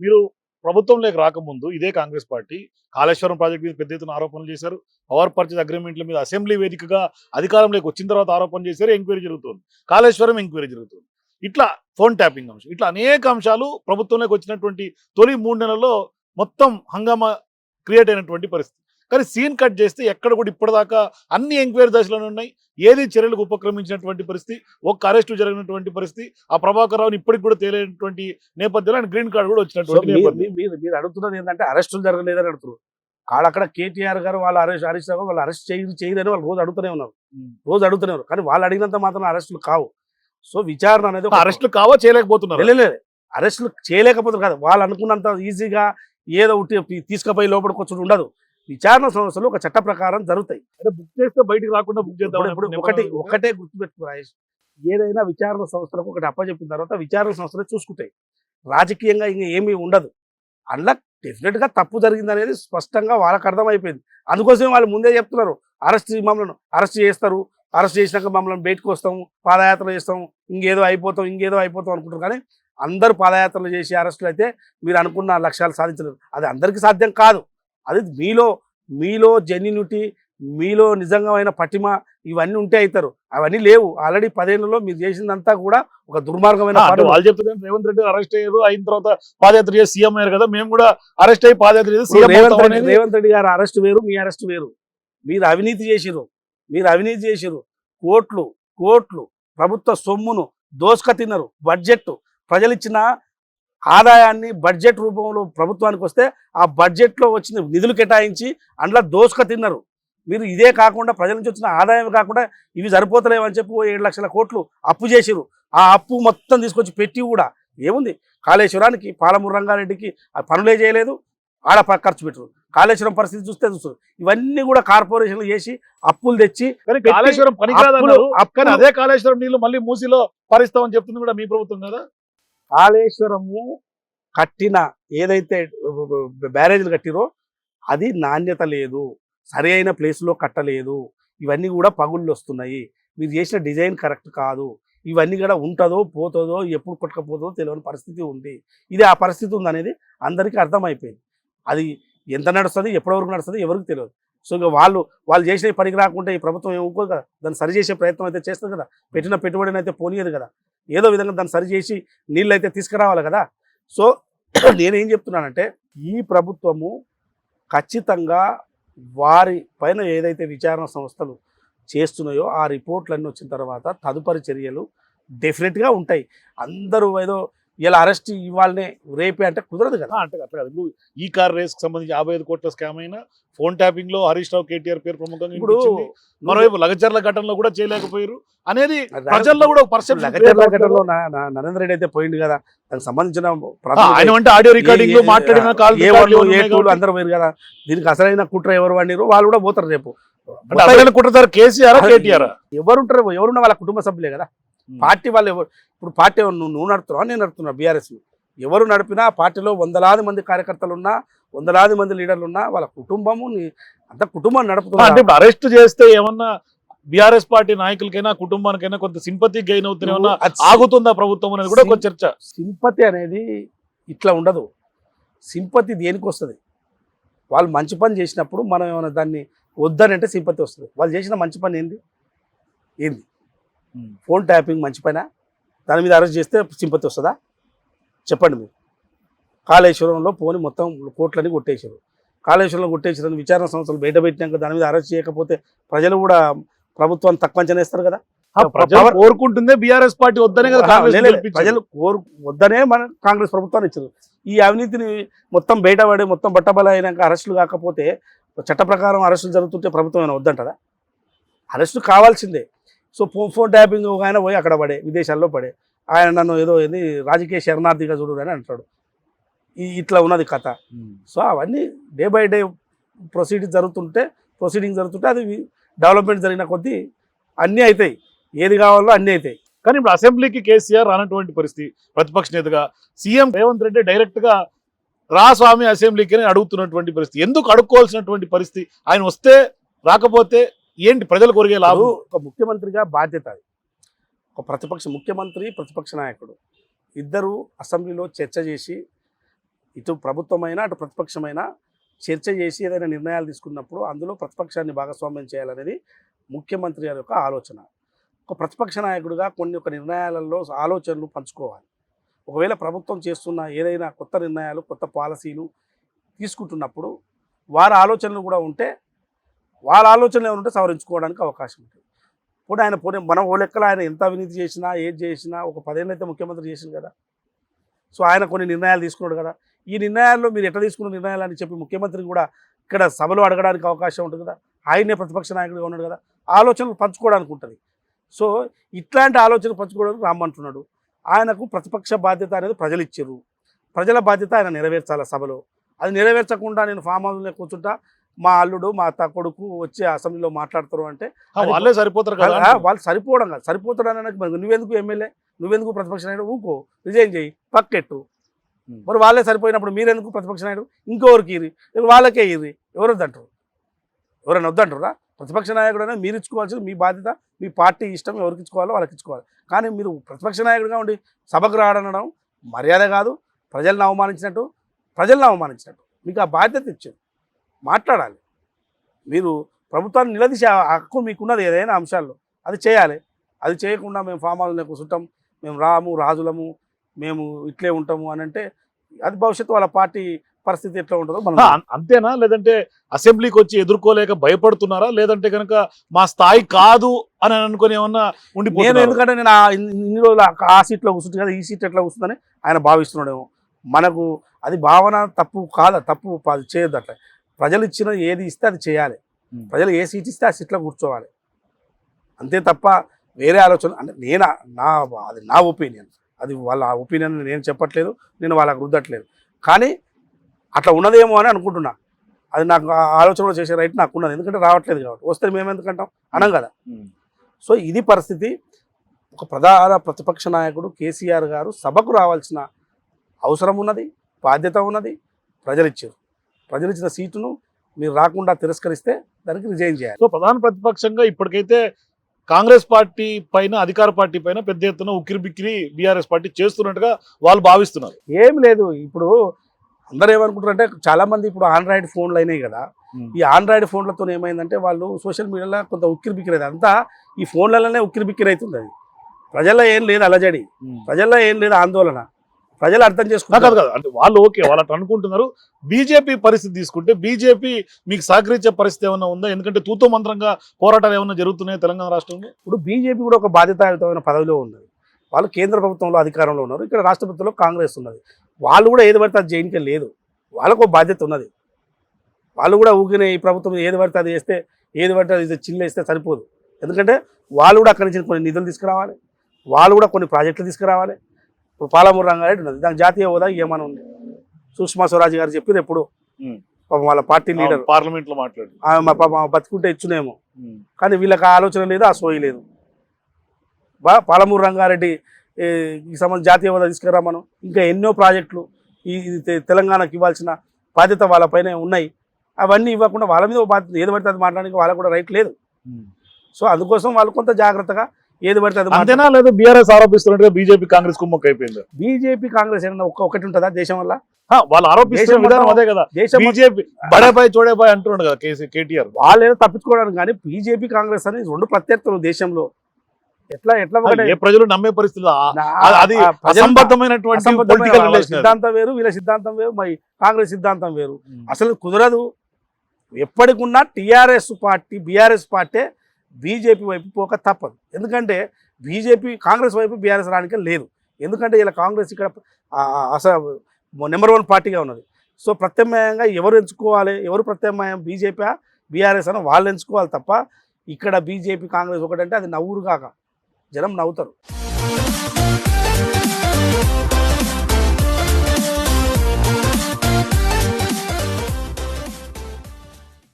మీరు ప్రభుత్వంలోకి రాకముందు ఇదే కాంగ్రెస్ పార్టీ కాళేశ్వరం ప్రాజెక్ట్ మీద పెద్ద ఎత్తున ఆరోపణలు చేశారు. పవర్ పర్చేజ్ అగ్రిమెంట్ల మీద అసెంబ్లీ వేదికగా అధికారంలోకి వచ్చిన తర్వాత ఆరోపణ చేశారు. ఎంక్వైరీ జరుగుతుంది. కాళేశ్వరం ఎంక్వైరీ జరుగుతుంది. ఇట్లా ఫోన్ ట్యాపింగ్ అంశం. ఇట్లా అనేక అంశాలు ప్రభుత్వంలోకి వచ్చినటువంటి తొలి మూడు నెలల్లో మొత్తం హంగామా క్రియేట్ అయినటువంటి పరిస్థితి. కానీ సీన్ కట్ చేస్తే ఎక్కడ కూడా ఇప్పటిదాకా అన్ని ఎంక్వైరీ దశలోనే ఉన్నాయి. ఏది చర్యలకు ఉపక్రమించినటువంటి పరిస్థితి ఒక్క అరెస్టు జరిగినటువంటి పరిస్థితి ఆ ప్రభాకర్ రావుని ఇప్పటికి కూడా తేలేనటువంటి నేపథ్యంలో ఆయన గ్రీన్ కార్డు కూడా వచ్చినటువంటి మీరు మీరు అడుగుతున్నది ఏంటంటే అరెస్టులు జరగలేదని అడుగుతున్నారు. కాళ్ళు అక్కడ కేటీఆర్ గారు వాళ్ళు అరెస్ట్ హరీష్ రావు గారు వాళ్ళు అరెస్ట్ చేయరు చేయరని వాళ్ళు రోజు అడుగుతూనే ఉన్నారు. రోజు అడుగుతూనే ఉన్నారు. కానీ వాళ్ళు అడిగినంత మాత్రం అరెస్టులు కావు. సో విచారణ అనేది అరెస్టులు కావా చేయలేకపోతున్నారు? లే, లే, లే. అరెస్టులు చేయలేకపోతారు కాదు. వాళ్ళు అనుకున్నంత ఈజీగా ఏదో ఉట్టి తీసుకుపోయి లోపలికి వచ్చి ఉండదు. విచారణ సంస్థలు ఒక చట్ట ప్రకారం జరుగుతాయి. అంటే బుక్ చేస్తే బయటికి రాకుండా బుక్ చేద్దాం ఇప్పుడు ఒకటి ఒకటే గుర్తుపెట్టుకో రాజేష్. ఏదైనా విచారణ సంస్థలకు ఒకటి అప్పచెప్పిన తర్వాత విచారణ సంస్థలే చూసుకుంటాయి. రాజకీయంగా ఇంకా ఏమీ ఉండదు. అందులో డెఫినెట్గా తప్పు జరిగింది అనేది స్పష్టంగా వాళ్ళకి అర్థమైపోయింది. అందుకోసమే వాళ్ళు ముందే చెప్తున్నారు. అరెస్ట్ మమ్మల్ని అరెస్ట్ చేస్తారు. అరెస్ట్ చేసినాక మమ్మల్ని బయటకు వస్తాము. పాదయాత్ర చేస్తాము. ఇంకేదో అయిపోతాం ఇంకేదో అయిపోతాం అనుకుంటారు. కానీ అందరూ పాదయాత్రలు చేసి అరెస్టులు అయితే మీరు అనుకున్న లక్ష్యాలు సాధించలేరు. అది అందరికీ సాధ్యం కాదు. అది మీలో మీలో జెన్యునిటీ మీలో నిజంగా పటిమ ఇవన్నీ ఉంటే అవుతారు అవన్నీ లేవు. ఆల్రెడీ పదేళ్ళలో మీరు చేసిందంతా కూడా ఒక దుర్మార్గమైన. వాళ్ళు చెప్తున్నారు రేవంత్ రెడ్డి అరెస్ట్ అయ్యారు. అయిన తర్వాత పాదయాత్ర చేసి సీఎం అయ్యారు కదా మేము కూడా అరెస్ట్ అయ్యి పాదయాత్ర చేసి రెడ్డి రేవంత్ రెడ్డి గారు అరెస్ట్ వేరు మీ అరెస్ట్ వేరు. మీరు అవినీతి చేసిరు మీరు అవినీతి చేసిరు కోట్లు కోట్లు ప్రభుత్వ సొమ్మును దోసుక తిన్నారు. బడ్జెట్ ప్రజలు ఇచ్చిన ఆదాయాన్ని బడ్జెట్ రూపంలో ప్రభుత్వానికి వస్తే ఆ బడ్జెట్లో వచ్చిన నిధులు కేటాయించి అందులో దోసుక తిన్నారు. మీరు ఇదే కాకుండా ప్రజల నుంచి వచ్చిన ఆదాయం కాకుండా ఇవి సరిపోతలేవని చెప్పి ఏడు లక్షల కోట్లు అప్పు చేసిరు ఆ అప్పు మొత్తం తీసుకొచ్చి పెట్టి కూడా ఏముంది? కాళేశ్వరానికి పాలమూరు రంగారెడ్డికి ఆ పనులే చేయలేదు. ఆడ ఖర్చు పెట్టరు కాళేశ్వరం పరిస్థితి చూస్తే చూస్తారు ఇవన్నీ కూడా కార్పొరేషన్లు చేసి అప్పులు తెచ్చి కాళేశ్వరం అదే కాళేశ్వరం నీళ్ళు మళ్ళీ మూసిలో పారిస్తామని చెప్తుంది కూడా మీ ప్రభుత్వం కదా? కాళేశ్వరము కట్టిన ఏదైతే బ్యారేజ్లు కట్టిరో అది నాణ్యత లేదు సరి అయిన ప్లేస్లో కట్టలేదు. ఇవన్నీ కూడా పగుళ్ళు వస్తున్నాయి. మీరు చేసిన డిజైన్ కరెక్ట్ కాదు. ఇవన్నీ కూడా ఉంటుందో పోతుందో ఎప్పుడు కొట్టకపోతుందో తెలియని పరిస్థితి ఉంది. ఇది ఆ పరిస్థితి ఉందనేది అందరికీ అర్థమైపోయింది. అది ఎంత నడుస్తుంది ఎప్పటి వరకు నడుస్తుంది ఎవరికి తెలియదు. సో ఇక వాళ్ళు వాళ్ళు చేసిన పనికి రాకుండా ఈ ప్రభుత్వం ఏమనుకోదు కదా. దాన్ని సరిచేసే ప్రయత్నం అయితే చేస్తుంది కదా. పెట్టిన పెట్టుబడిని అయితే పోనీయదు కదా. ఏదో విధంగా దాన్ని సరిచేసి నీళ్ళు అయితే తీసుకురావాలి కదా. సో నేనేం చెప్తున్నానంటే ఈ ప్రభుత్వము ఖచ్చితంగా వారి పైన ఏదైతే విచారణ సంస్థలు చేస్తున్నాయో ఆ రిపోర్ట్లన్నీ వచ్చిన తర్వాత తదుపరి చర్యలు డెఫినెట్గా ఉంటాయి. అందరూ ఏదో ఇలా అరెస్ట్ ఇవ్వాలనే రేపే అంటే కుదరదు కదా. అంటే అట్లా కాదు. ఇప్పుడు ఈ కార్ రేస్కి సంబంధించి యాభై ఐదు కోట్ల స్కామ్ అయినా ఫోన్ ట్యాపింగ్లో హరీష్ రావు కేటీఆర్ పేరు ప్రముఖంగా ఇప్పుడు మరోవైపు లగచర్ల ఘటనలో కూడా చేయలేకపోయారు. అనేది ప్రజల్లో కూడా పర్సెప్షన్ లగచర్ల ఘటనలో నరేంద్ర రెడ్డి అయితే పోయింది కదా. దానికి సంబంధించిన ఆయన అంటే ఆడియో రికార్డింగ్లో మాట్లాడిన కాల్ ఏ వాళ్ళు ఏ టూలు. అందరూ పోయారు కదా. దీనికి అసలైన కుట్ర ఎవరు వాడినారు? వాళ్ళు కూడా పోతారు రేపు. కుట్రదారు కేసీఆర్ కేటీఆర్? ఎవరు ఉంటారు ఎవరున్న వాళ్ళ కుటుంబ సభ్యులే కదా. పార్టీ వాళ్ళు ఎవరు ఇప్పుడు పార్టీ నువ్వు నువ్వు నడుపుతున్నావు నేను నడుపుతున్నా బీఆర్ఎస్ ఎవరు నడిపినా పార్టీలో వందలాది మంది కార్యకర్తలు ఉన్నా వందలాది మంది లీడర్లు ఉన్నా వాళ్ళ కుటుంబము అంత కుటుంబం అంటే నడుపుతున్నారు ఇప్పుడు అరెస్ట్ చేస్తే ఏమన్నా బీఆర్ఎస్ పార్టీ నాయకులకైనా కుటుంబానికైనా కొంత సింపతి గెయిన్ అవుతుంది ఏమన్నా ఆగుతుందా ప్రభుత్వం అనేది కూడా ఒక చర్చ సింపతి అనేది ఇట్లా ఉండదు. సింపతి దేనికి వస్తుంది? వాళ్ళు మంచి పని చేసినప్పుడు మనం ఏమైనా దాన్ని వద్దని అంటే సింపతి వస్తుంది. వాళ్ళు చేసిన మంచి పని ఏంది? ఏంది? ఫోన్ ట్యాపింగ్ మంచి పైన. దాని మీద అరెస్ట్ చేస్తే సింపతి వస్తుందా? చెప్పండి మీరు. కాళేశ్వరంలో పోని మొత్తం కోట్లని కొట్టేశారు. కాళేశ్వరంలో కొట్టేసారని విచారణ సంస్థలు బయట పెట్టినాక దాని మీద అరెస్ట్ చేయకపోతే ప్రజలు కూడా ప్రభుత్వాన్ని తక్కువ అంచనా వేస్తారు కదా కోరుకుంటుందే బీఆర్ఎస్ పార్టీ వద్దనే కదా. ప్రజలు కోరు వద్దనే మన కాంగ్రెస్ ప్రభుత్వాన్ని ఇచ్చారు. ఈ అవినీతిని మొత్తం బయటపడి మొత్తం బట్టబల అయినాక అరెస్టులు కాకపోతే చట్ట ప్రకారం అరెస్టులు జరుగుతుంటే ప్రభుత్వం ఏమైనా వద్దంటదా అరెస్టు కావాల్సిందే. సో ఫోన్ ఫోన్ ట్యాపింగ్ ఒక ఆయన పోయి అక్కడ పడే విదేశాల్లో పడే. ఆయన నన్ను ఏదో ఏంది రాజకీయ శరణార్థిగా చూడు అని అంటాడు. ఈ ఇట్లా ఉన్నది కథ. సో అవన్నీ డే బై డే ప్రొసీడింగ్ జరుగుతుంటే ప్రొసీడింగ్ జరుగుతుంటే అది డెవలప్మెంట్ జరిగిన కొద్దీ అన్నీ అవుతాయి ఏది కావాలో అన్నీ అవుతాయి కానీ ఇప్పుడు అసెంబ్లీకి కేసీఆర్ రానటువంటి పరిస్థితి ప్రతిపక్ష నేతగా సీఎం రేవంత్ రెడ్డి డైరెక్ట్గా రా స్వామి అసెంబ్లీకి అడుగుతున్నటువంటి పరిస్థితి. ఎందుకు అడుక్కోవాల్సినటువంటి పరిస్థితి? ఆయన వస్తే రాకపోతే ఏంటి ప్రజలు కొరిగే లాభం? ఒక ముఖ్యమంత్రిగా బాధ్యత అది. ఒక ప్రతిపక్ష ముఖ్యమంత్రి ప్రతిపక్ష నాయకుడు. ఇద్దరు అసెంబ్లీలో చర్చ చేసి ఇటు ప్రభుత్వమైనా అటు ప్రతిపక్షమైనా చర్చ చేసి ఏదైనా నిర్ణయాలు తీసుకున్నప్పుడు అందులో ప్రతిపక్షాన్ని భాగస్వామ్యం చేయాలనేది ముఖ్యమంత్రి గారి యొక్క ఆలోచన. ఒక ప్రతిపక్ష నాయకుడిగా కొన్ని ఒక నిర్ణయాలలో ఆలోచనలు పంచుకోవాలి. ఒకవేళ ప్రభుత్వం చేస్తున్న ఏదైనా కొత్త నిర్ణయాలు కొత్త పాలసీలు తీసుకుంటున్నప్పుడు వారి ఆలోచనలు కూడా ఉంటే వాళ్ళ ఆలోచనలు ఏమైనా ఉంటే సవరించుకోవడానికి అవకాశం ఉంటుంది. ఇప్పుడు ఆయన పోనీ మనం ఓ లెక్కలో ఆయన ఎంత అవినీతి చేసినా ఏది చేసినా ఒక పదేళ్ళు అయితే ముఖ్యమంత్రి చేసింది కదా. సో ఆయన కొన్ని నిర్ణయాలు తీసుకున్నాడు కదా. ఈ నిర్ణయాల్లో మీరు ఎట్లా తీసుకున్న నిర్ణయాలు అని చెప్పి ముఖ్యమంత్రి కూడా ఇక్కడ సభలో అడగడానికి అవకాశం ఉంటుంది కదా. ఆయనే ప్రతిపక్ష నాయకుడిగా ఉన్నాడు కదా. ఆలోచనలు పంచుకోవడానికి ఉంటుంది. సో ఇట్లాంటి ఆలోచనలు పంచుకోవడానికి రామ్మంటున్నాడు ఆయనకు ప్రతిపక్ష బాధ్యత అనేది ప్రజలు ఇచ్చారు. ప్రజల బాధ్యత ఆయన నెరవేర్చాలి సభలో. అది నెరవేర్చకుండా నేను ఫామ్ హౌస్లో కూర్చుంటా మా అల్లుడు మా కొడుకు వచ్చి అసెంబ్లీలో మాట్లాడతారు అంటే వాళ్ళే సరిపోతారు కదా? వాళ్ళు సరిపోవడం కాదు. సరిపోతాడు మరి నువ్వెందుకు ఎమ్మెల్యే? నువ్వెందుకు ప్రతిపక్ష నాయుడు? ఊకో రిజైన్ చేయి. పక్కెట్టు. మరి వాళ్ళే సరిపోయినప్పుడు మీరెందుకు ప్రతిపక్ష నాయుడు? ఇంకొకరికి ఇరి వాళ్ళకే ఇర్రి? ఎవరు వద్దంటారు? ఎవరైనా వద్దంటారా? ప్రతిపక్ష నాయకుడు అనేది మీరు ఇచ్చుకోవాల్సింది మీ బాధ్యత మీ పార్టీ ఇష్టం ఎవరికి ఇచ్చుకోవాలో వాళ్ళకి ఇచ్చుకోవాలి. కానీ మీరు ప్రతిపక్ష నాయకుడిగా ఉండి సభకు రాడనడం మర్యాద కాదు. ప్రజలను అవమానించినట్టు ప్రజలను అవమానించినట్టు. మీకు ఆ బాధ్యత ఇచ్చారు. మాట్లాడాలి. మీరు ప్రభుత్వాన్ని నిలదీసే హక్కు మీకున్నది ఏదైనా అంశాల్లో అది చేయాలి. అది చేయకుండా మేము ఫామ్ హౌస్లో కూర్చుంటాం మేము రాము రాజులము మేము ఇట్లే ఉంటాము అని అంటే అది భవిష్యత్తు వాళ్ళ పార్టీ పరిస్థితి ఎట్లా ఉంటుందో మనం అంతేనా? లేదంటే అసెంబ్లీకి వచ్చి ఎదుర్కోలేక భయపడుతున్నారా? లేదంటే కనుక మా స్థాయి కాదు అని అనుకుని ఏమన్నా నేను ఉండిపోతున్నారు ఎందుకంటే నేను ఇన్ని రోజులు ఆ- సీట్లో కూర్చుంటుంది కదా ఈ సీట్ ఎట్లా కూర్చుందని ఆయన భావిస్తున్నాడేమో. మనకు అది భావన తప్పు కాదా? తప్పు చేయొద్దు అట్లా. ప్రజలు ఇచ్చిన ఏది ఇస్తే అది చేయాలి. ప్రజలు ఏ సీట్ ఇస్తే ఆ సీట్లో కూర్చోవాలి. అంతే తప్ప వేరే ఆలోచన అంటే నేను నా అది నా ఒపీనియన్. అది వాళ్ళ ఒపీనియన్ నేను చెప్పట్లేదు నేను వాళ్ళకి రుద్దట్లేదు. కానీ అట్లా ఉన్నదేమో అని అనుకుంటున్నా. అది నాకు ఆ ఆలోచనలో చేసే రైట్ నాకు ఉన్నది ఎందుకంటే రావట్లేదు కాబట్టి. వస్తే మేము ఎందుకంటాం అనం కదా. సో ఇది పరిస్థితి. ఒక ప్రధాన ప్రతిపక్ష నాయకుడు కేసీఆర్ గారు సభకు రావాల్సిన అవసరం ఉన్నది బాధ్యత ఉన్నది ప్రజలు ఇచ్చారు ప్రజలు ఇచ్చిన సీటును మీరు రాకుండా తిరస్కరిస్తే దానికి రిజైన్ చేయాలి. సో ప్రధాన ప్రతిపక్షంగా ఇప్పటికైతే కాంగ్రెస్ పార్టీ పైన అధికార పార్టీ పైన పెద్ద ఎత్తున ఉక్కిరి బిక్కిరి బీఆర్ఎస్ పార్టీ చేస్తున్నట్టుగా వాళ్ళు భావిస్తున్నారు. ఏం లేదు ఇప్పుడు అందరూ ఏమనుకుంటారు అంటే చాలా మంది ఇప్పుడు ఆండ్రాయిడ్ ఫోన్లు అయినాయి కదా. ఈ ఆండ్రాయిడ్ ఫోన్లతో ఏమైందంటే వాళ్ళు సోషల్ మీడియాలో కొంత ఉక్కిరి బిక్కిరి అంతా ఈ ఫోన్లలోనే ఉక్కిరి బిక్కిరి అవుతుంది అది. ప్రజల్లో ఏం లేదు అలజడి. ప్రజల్లో ఏం లేదు ఆందోళన. ప్రజలు అర్థం కాదు చేసుకుంటారు కాదు. అంటే వాళ్ళు ఓకే వాళ్ళు అట్లా అనుకుంటున్నారు. బీజేపీ పరిస్థితి తీసుకుంటే బీజేపీ మీకు సహకరించే పరిస్థితి ఏమైనా ఉందా? ఎందుకంటే తూతు మంత్రంగా పోరాటాలు ఏమైనా జరుగుతున్నాయి తెలంగాణ రాష్ట్రంలో? ఇప్పుడు బీజేపీ కూడా ఒక బాధ్యతాయుతమైన పదవిలో ఉన్నది. వాళ్ళు కేంద్ర ప్రభుత్వంలో అధికారంలో ఉన్నారు. ఇక్కడ రాష్ట్ర ప్రభుత్వంలో కాంగ్రెస్ ఉన్నది. వాళ్ళు కూడా ఏది పడితే అది చేయనికే లేదు. వాళ్ళకు ఒక బాధ్యత ఉన్నది. వాళ్ళు కూడా ఊగినే ఈ ప్రభుత్వం ఏది పడితే అది చేస్తే ఏది పడితే అది చిల్లేస్తే సరిపోదు. ఎందుకంటే వాళ్ళు కూడా అక్కడి నుంచి కొన్ని నిధులు తీసుకురావాలి. వాళ్ళు కూడా కొన్ని ప్రాజెక్టులు తీసుకురావాలి. ఇప్పుడు పాలమూరు రంగారెడ్డి ఉన్నది. దానికి జాతీయ హోదా ఏమైనా ఉంది? సుష్మా స్వరాజ్ గారు చెప్పారు ఎప్పుడు. పాపం వాళ్ళ పార్టీ లీడర్. పార్లమెంట్లో మాట్లాడు పాపం బతుకుంటే ఇచ్చునేమో. కానీ వీళ్ళకి ఆలోచన లేదు ఆ సోయి లేదు. బా పాలమూరు రంగారెడ్డి ఈ సంబంధం జాతీయ హోదా తీసుకురా మనం ఇంకా ఎన్నో ప్రాజెక్టులు ఈ తెలంగాణకి ఇవ్వాల్సిన బాధ్యత వాళ్ళపైన ఉన్నాయి. అవన్నీ ఇవ్వకుండా వాళ్ళ మీద బాధ్యత ఏది పడితే అది మాట్లాడడానికి వాళ్ళకు కూడా రైట్ లేదు. సో అందుకోసం వాళ్ళు కొంత జాగ్రత్తగా ఏది పడితే అది అంతేనా? లేదా బీఆర్ఎస్ ఆరోపిస్తున్నట్టుగా బీజేపీ కాంగ్రెస్ కుమ్మక్క అయిపోయింది. బీజేపీ కాంగ్రెస్ ఏమన్నా ఒక్క ఒకటి ఉంటుందా దేశం వల్ల? వాళ్ళు ఆరోపిస్తున్న విధానం అదే కదా. దేశం బీజేపీ బడేబాయ్ చోడేబాయ్ అంటున్నాడు కదా కేసీ కేటీఆర్. వాళ్ళు తప్పించుకోవడానికి కానీ బీజేపీ కాంగ్రెస్ అనేది రెండు ప్రత్యర్థులు దేశంలో. ఎట్లా ఎట్లా ఏ ప్రజలు నమ్మే పరిస్థితి అది అసంబద్ధమైనటువంటి సిద్ధాంతం వేరు వీళ్ళ సిద్ధాంతం వేరు మరి కాంగ్రెస్ సిద్ధాంతం వేరు. అసలు కుదరదు. ఎప్పటికున్నా TRS party BRS party BJP వైపు పోక తప్పదు. ఎందుకంటే బీజేపీ కాంగ్రెస్ వైపు బీఆర్ఎస్ రానికే లేదు. ఎందుకంటే ఇలా కాంగ్రెస్ ఇక్కడ అసలు నెంబర్ వన్ పార్టీగా ఉన్నది. సో ప్రత్యామ్నాయంగా ఎవరు ఎంచుకోవాలి ఎవరు ప్రత్యామ్నాయం బీజేపీ బీఆర్ఎస్ అని వాళ్ళు ఎంచుకోవాలి తప్ప ఇక్కడ బీజేపీ కాంగ్రెస్ ఒకటంటే అది నవ్వురు కాక. జనం నవ్వుతారు.